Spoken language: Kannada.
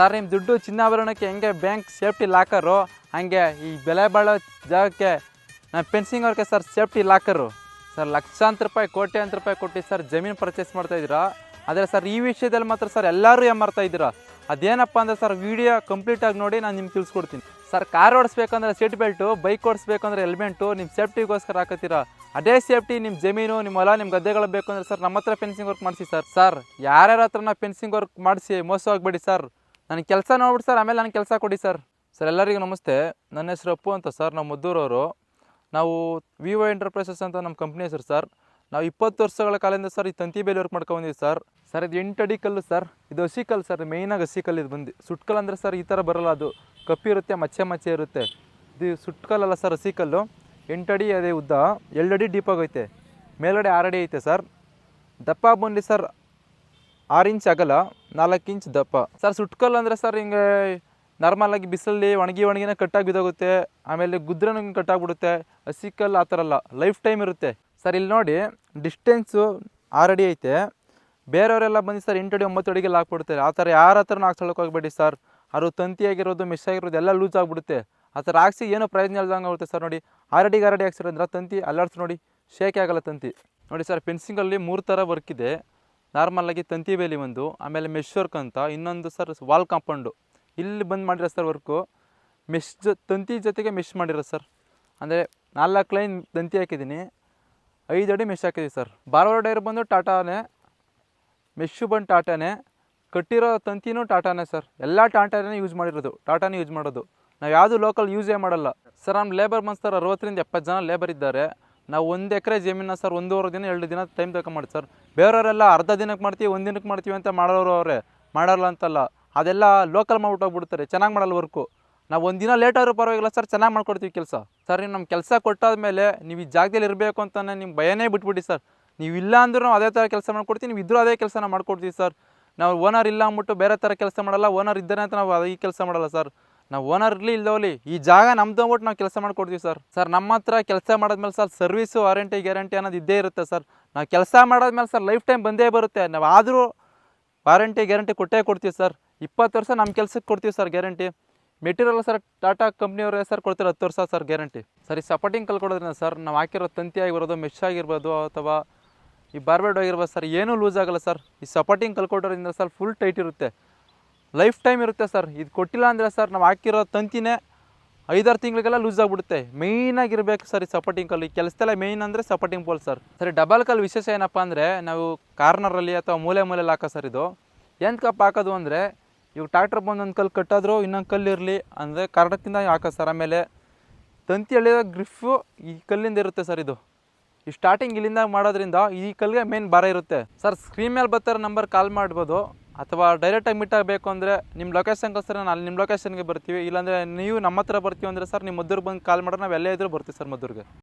ಸರ್ ನಿಮ್ಮ ದುಡ್ಡು ಚಿನ್ನಾಭರಣಕ್ಕೆ ಹೆಂಗೆ ಬ್ಯಾಂಕ್ ಸೇಫ್ಟಿ ಲಾಕರು ಹಾಗೆ ಈ ಬೆಲೆ ಬಾಳೋ ಜಾಗಕ್ಕೆ ನಾನು ಪೆನ್ಸಿಂಗ್ ಅವ್ರಿಗೆ ಸರ್ ಸೇಫ್ಟಿ ಲಾಕರು ಸರ್, ಲಕ್ಷಾಂತರ ರೂಪಾಯಿ, ಕೋಟ್ಯಾಂತರ ರೂಪಾಯಿ ಕೊಟ್ಟು ಸರ್ ಜಮೀನು ಪರ್ಚೇಸ್ ಮಾಡ್ತಾ ಇದ್ದೀರಾ? ಆದರೆ ಸರ್, ಈ ವಿಷಯದಲ್ಲಿ ಮಾತ್ರ ಸರ್ ಎಲ್ಲರೂ ಏನು ಮಾಡ್ತಾಯಿದ್ದೀರಾ ಅದೇನಪ್ಪ ಅಂದರೆ ಸರ್ ವಿಡಿಯೋ ಕಂಪ್ಲೀಟಾಗಿ ನೋಡಿ ನಾನು ನಿಮ್ಗೆ ತಿಳಿಸ್ಕೊಡ್ತೀನಿ. ಸರ್ ಕಾರ್ ಓಡಿಸ್ಬೇಕಂದ್ರೆ ಸೀಟ್ ಬೆಲ್ಟು ಬೈಕ್ ಓಡಿಸ್ಬೇಕಂದ್ರೆ ಹೆಲ್ಮೆಂಟು ನಿಮ್ಮ ಸೇಫ್ಟಿಗೋಸ್ಕರ ಹಾಕತ್ತೀರಾ? ಅದೇ ಸೇಫ್ಟಿ ನಿಮ್ಮ ಜಮೀನು ನಿಮ್ಮ ಹೊಲ ನಿಮ್ಮ ಗದ್ದೆಗಳು ಬೇಕು ಅಂದರೆ ಸರ್ ನಮ್ಮ ಹತ್ರ ಫೆನ್ಸಿಂಗ್ ವರ್ಕ್ ಮಾಡಿಸಿ ಸರ್. ಸರ್, ಯಾರ್ಯಾರ ಹತ್ರನ ಫೆನ್ಸಿಂಗ್ ವರ್ಕ್ ಮಾಡಿಸಿ ಮೋಸ ಹೋಗ್ಬೇಡಿ ಸರ್. ನನಗೆ ಕೆಲಸ ನೋಡ್ಬಿಟ್ಟು ಸರ್, ಆಮೇಲೆ ನನಗೆ ಕೆಲಸ ಕೊಡಿ ಸರ್. ಸರ್, ಎಲ್ಲರಿಗೂ ನಮಸ್ತೆ. ನನ್ನ ಹೆಸರು ಅಪ್ಪು ಅಂತ ಸರ್ ನಮ್ಮ ಮದ್ದೂರವರು. ನಾವು ವಿವೋ ಎಂಟರ್ಪ್ರೈಸಸ್ ಅಂತ ನಮ್ಮ ಕಂಪ್ನಿ ಹೆಸರು ಸರ್. ನಾವು ಇಪ್ಪತ್ತು ವರ್ಷಗಳ ಕಾಲದಿಂದ ಸರ್ ಈ ತಂತಿ ಬೇಲಿ ವರ್ಕ್ ಮಾಡ್ಕೊಂಬಂದಿವಿ ಸರ್. ಸರ್, ಇದು ಎಂಟು ಅಡಿ ಕಲ್ಲು ಸರ್. ಇದು ಹಸಿ ಕಲ್ಲು ಸರ್ ಮೇಯ್ನಾಗಿ ಹಸಿ ಕಲ್ಲು ಇದು ಬಂದು. ಸುಟ್ಕಲ್ಲು ಅಂದರೆ ಸರ್ ಈ ಥರ ಬರಲ್ಲ ಅದು. ಕಪ್ಪಿರುತ್ತೆ ಮಚ್ಚೆ ಮಚ್ಚೆ ಇರುತ್ತೆ. ಇದು ಸುಟ್ಕಲ್ಲಲ್ಲ ಸರ್, ಹಸಿ ಕಲ್ಲು. ಎಂಟು ಅಡಿ ಅದೇ ಉದ್ದ. ಎರಡು ಅಡಿ ಡೀಪಾಗೈತೆ ಮೇಲ್ಗಡೆ ಆರು ಅಡಿ ಐತೆ ಸರ್. ದಪ್ಪ ಬಂದು ಸರ್. ಆರು ಇಂಚ್ ಅಗಲ ನಾಲ್ಕು ಇಂಚ್ ದಪ್ಪ. ಸರ್ ಸುಟ್ಕಲ್ಲು ಅಂದರೆ ಸರ್ ಹಿಂಗೆ ನಾರ್ಮಲ್ ಆಗಿ ಬಿಸಿಲಲ್ಲಿ ಒಣಗಿ ಒಣಗಿನ ಕಟ್ಟಾಗಿ ಬಿದ್ದೋಗುತ್ತೆ, ಆಮೇಲೆ ಗುದ್ರನ ಕಟ್ಟಾಗ್ಬಿಡುತ್ತೆ. ಹಸಿ ಕಲ್ಲು ಆ ಥರ ಅಲ್ಲ, ಲೈಫ್ ಟೈಮ್ ಇರುತ್ತೆ. ಸರ್, ಇಲ್ಲಿ ನೋಡಿ ಡಿಸ್ಟೆನ್ಸು ಆರು ಅಡಿ ಐತೆ. ಬೇರೆಯವರೆಲ್ಲ ಬಂದು ಸರ್ ಎಂಟು ಅಡಿ, ಒಂಬತ್ತು ಅಡಿಗೆಲ್ಲ ಹಾಕ್ಬಿಡ್ತಾರೆ. ಆ ಥರ ಯಾರ ಹತ್ರನೂ ಹಾಕ್ಸೋಳಕ್ಕೆ ಸರ್. ಅದು ತಂತಿ ಆಗಿರೋದು ಮಿಸ್ ಆಗಿರೋದು ಎಲ್ಲ ಲೂಸ್ ಆಗಿಬಿಡುತ್ತೆ. ಆ ಥರ ಹಾಕ್ಸಿ ಏನೋ ಪ್ರಯೋಜನ ಇಲ್ದಂಗೆ ಆಗುತ್ತೆ ಸರ್ ನೋಡಿ. ಆರಡಿಗೆ ಆರಡಿ ಹಾಕ್ಸಿರೋದ್ರ ತಂತಿ ಅಲ್ಲಾಡ್ಸಿ ನೋಡಿ ಶೇಕೆ ಆಗಲ್ಲ ತಂತಿ. ನೋಡಿ ಸರ್ ಫೆನ್ಸಿಂಗಲ್ಲಿ ಮೂರು ಥರ ವರ್ಕ್ ಇದೆ. ನಾರ್ಮಲಾಗಿ ತಂತಿ ಬೇಲಿ ಒಂದು, ಆಮೇಲೆ ಮೆಶ್ ವರ್ಕ್ ಅಂತ, ಇನ್ನೊಂದು ಸರ್ ವಾಲ್ ಕಾಂಪೌಂಡು. ಇಲ್ಲಿ ಬಂದು ಮಾಡಿರೋ ಸರ್ ವರ್ಕು ಮೆಶ್ ತಂತಿ ಜೊತೆಗೆ ಮೆಶ್ ಮಾಡಿರೋ ಸರ್. ಅಂದರೆ ನಾಲ್ಕು ಲೈನ್ ತಂತಿ ಹಾಕಿದ್ದೀನಿ, ಐದು ಅಡಿ ಮೆಶ್ ಹಾಕಿದ್ದೀವಿ ಸರ್. ಬಾರ್ವರ್ ಡೈರ್ ಬಂದು ಟಾಟಾನೇ ಮೆಶ್ಶು ಬಂದು ಟಾಟಾನೇ, ಕಟ್ಟಿರೋ ತಂತಿನೂ ಟಾಟಾನೇ ಸರ್. ಎಲ್ಲ ಟಾಟಾನೇ ಯೂಸ್ ಮಾಡಿರೋದು, ಟಾಟಾನೇ ಯೂಸ್ ಮಾಡೋದು. ನಾವು ಯಾವುದು ಲೋಕಲ್ ಯೂಸೇ ಮಾಡಲ್ಲ. ಸರ್ ನಮ್ಮ ಲೇಬರ್ ಬಂದು ಸರ್ ಅರವತ್ತರಿಂದ ಎಪ್ಪತ್ತು ಜನ ಲೇಬರ್ ಇದ್ದಾರೆ. ನಾವು ಒಂದು ಎಕರೆ ಜಮೀನ ಸರ್ ಒಂದೂವರೆ ದಿನ, ಎರಡು ದಿನ ಟೈಮ್ ತಗೊಂಡು ಸರ್, ಬೇರೆಯವರೆಲ್ಲ ಅರ್ಧ ದಿನಕ್ಕೆ ಮಾಡ್ತೀವಿ, ಒಂದು ದಿನಕ್ಕೆ ಮಾಡ್ತೀವಿ ಅಂತ ಮಾಡೋರು ಅವರೇ. ಮಾಡಲ್ಲ ಅಂತಲ್ಲ. ಅದೆಲ್ಲ ಲೋಕಲ್ ಮಾಡ್ಬಿಟ್ಟು ಹೋಗ್ಬಿಡ್ತಾರೆ. ಚೆನ್ನಾಗಿ ಮಾಡಲ್ಲ ವರ್ಕು ನಾವು ಒಂದು ದಿನ ಲೇಟ್ ಆದರೂ ಪರವಾಗಿಲ್ಲ ಸರ್, ಚೆನ್ನಾಗಿ ಮಾಡ್ಕೊಡ್ತೀವಿ ಕೆಲಸ. ಸರ್ ನೀವು ನಮ್ಮ ಕೆಲಸ ಕೊಟ್ಟಾದ್ಮೇಲೆ ನೀವು ಈ ಜಾಗದಲ್ಲಿ ಇರಬೇಕು ಅಂತಲೇ ನಿಮ್ಮ ಭಯನೇ ಬಿಟ್ಬಿಡಿ ಸರ್. ನೀವು ಇಲ್ಲ ಅಂದ್ರೂ ನಾವು ಅದೇ ಥರ ಕೆಲಸ ಮಾಡ್ಕೊಡ್ತೀವಿ, ನೀವು ಇದ್ರೂ ಅದೇ ಕೆಲಸನ ಮಾಡ್ಕೊಡ್ತೀವಿ ಸರ್. ನಾವು ಓನರ್ ಇಲ್ಲ ಅಂದ್ಬಿಟ್ಟು ಬೇರೆ ಥರ ಕೆಲಸ ಮಾಡಲ್ಲ ಓನರ್ ಇದ್ದಾನೆ ಅಂತ ನಾವು ಈ ಕೆಲಸ ಮಾಡಲ್ಲ ಸರ್. ನಾವು ಓನರ್ ಇರಲಿ ಇಲ್ಲವಲ್ಲಿ ಈ ಜಾಗ ನಮ್ದು ಅಂದ್ಬಿಟ್ಟು ನಾವು ಕೆಲಸ ಮಾಡಿಕೊಡ್ತೀವಿ ಸರ್ ಸರ್ ನಮ್ಮ ಹತ್ರ ಕೆಲಸ ಮಾಡಿದ್ಮೇಲೆ ಸರ್ ಸರ್ವಿಸು ವಾರಂಟಿ ಗ್ಯಾರಂಟಿ ಅನ್ನೋದು ಇದ್ದೇ ಇರುತ್ತೆ ಸರ್ ನಾವು ಕೆಲಸ ಮಾಡಿದ್ಮೇಲೆ ಸರ್ ಲೈಫ್ ಟೈಮ್ ಬಂದೇ ಬರುತ್ತೆ. ನಾವು ಆದರೂ ವಾರಂಟಿ ಗ್ಯಾರಂಟಿ ಕೊಟ್ಟೇ ಕೊಡ್ತೀವಿ ಸರ್ ಇಪ್ಪತ್ತು ವರ್ಷ ನಮ್ಮ ಕೆಲಸಕ್ಕೆ ಕೊಡ್ತೀವಿ sir guarantee material sir Tata ಕಂಪ್ನಿಯವರೇ sir ಕೊಡ್ತಾರೆ ಹತ್ತು ವರ್ಷ ಸರ್ ಗ್ಯಾರಂಟಿ ಸರ್ ಈ ಸಪೋರ್ಟಿಂಗ್ ಕಲ್ಕೊಡೋದ್ರಿಂದ ಸರ್ ನಾವು ಹಾಕಿರೋ ತಂತಿ ಆಗಿರ್ಬೋದು ಮೆಶ್ ಆಗಿರ್ಬೋದು ಅಥವಾ ಈ ಬಾರ್ಬೆಡ್ ಆಗಿರ್ಬೋದು ಸರ್ ಏನೂ ಲೂಸ್ ಆಗಲ್ಲ ಸರ್ ಈ ಸಪೋರ್ಟಿಂಗ್ ಕಲ್ಕೊಡೋದ್ರಿಂದ ಸರ್ ಫುಲ್ ಟೈಟ್ ಇರುತ್ತೆ. ಲೈಫ್ ಟೈಮ್ ಇರುತ್ತೆ ಸರ್ ಇದು ಕೊಟ್ಟಿಲ್ಲ ಅಂದರೆ ಸರ್ ನಾವು ಹಾಕಿರೋ ತಂತಿನೇ ಐದಾರು ತಿಂಗಳಿಗೆಲ್ಲ ಲೂಸ್ ಆಗಿಬಿಡುತ್ತೆ. ಮೇಯ್ನ್ ಇರಬೇಕು ಸರ್ ಈ ಸಪೋರ್ಟಿಂಗ್ ಕಲ್ಲು ಈ ಕೆಲಸದಲ್ಲೇ ಮೇಯ್ನ್ ಅಂದರೆ ಸಪೋರ್ಟಿಂಗ್ ಪೋಲ್ ಸರ್ ಸರಿ ಡಬಲ್ ಕಲ್ ವಿಶೇಷ ಏನಪ್ಪ ಅಂದರೆ ನಾವು ಕಾರ್ನರಲ್ಲಿ ಅಥವಾ ಮೂಲೆ ಮೂಲೆಯಲ್ಲಿ ಹಾಕೋ ಸರ್ ಇದು. ಎಂತಕಪ್ಪ ಹಾಕೋದು ಅಂದರೆ ಇವಾಗ ಟ್ರ್ಯಾಕ್ಟರ್ ಬಂದೊಂದು ಕಲ್ಲು ಕಟ್ಟಾದರೂ ಇನ್ನೊಂದು ಕಲ್ಲು ಇರಲಿ ಅಂದರೆ ಕರ್ಡಕ್ಕಿಂತ ಹಾಕೋ ಸರ್ ಆಮೇಲೆ ತಂತಿ ಎಳೆಯೋ ಗ್ರಿಫು ಈ ಕಲ್ಲಿಂದ ಇರುತ್ತೆ ಸರ್ ಇದು. ಈ ಸ್ಟಾರ್ಟಿಂಗ್ ಇಲ್ಲಿಂದ ಮಾಡೋದ್ರಿಂದ ಈ ಕಲ್ಲಿಗೆ ಮೇನ್ ಭಾರ ಇರುತ್ತೆ. ಸರ್ ಸ್ಕ್ರೀನ್ ಮೇಲೆ ಬರ್ತಾರೋ ನಂಬರ್ ಕಾಲ್ ಮಾಡ್ಬೋದು. ಅಥವಾ ಡೈರೆಕ್ಟಾಗಿ ಮೀಟ್ ಆಗಬೇಕು ಅಂದರೆ ನಿಮ್ಮ ಲೊಕೇಶನ್ ಸರ್ ನಾನು ಅಲ್ಲಿ ನಿಮ್ಮ ಲೊಕೇಶನ್ಗೆ ಬರ್ತೀವಿ. ಇಲ್ಲಾಂದರೆ ನೀವು ನಮ್ಮ ಹತ್ರ ಬರ್ತೀವಿ ಅಂದರೆ ಸರ್ ನಿಮ್ಮ ಮದ್ದೂರಿಗೆ ಬಂದು ಕಾಲ್ ಮಾಡಿದ್ರೆ ನಾವು ಎಲ್ಲೇ ಇದ್ರೂ ಬರ್ತೀವಿ ಸರ್ ಮದ್ದೂರಿಗೆ.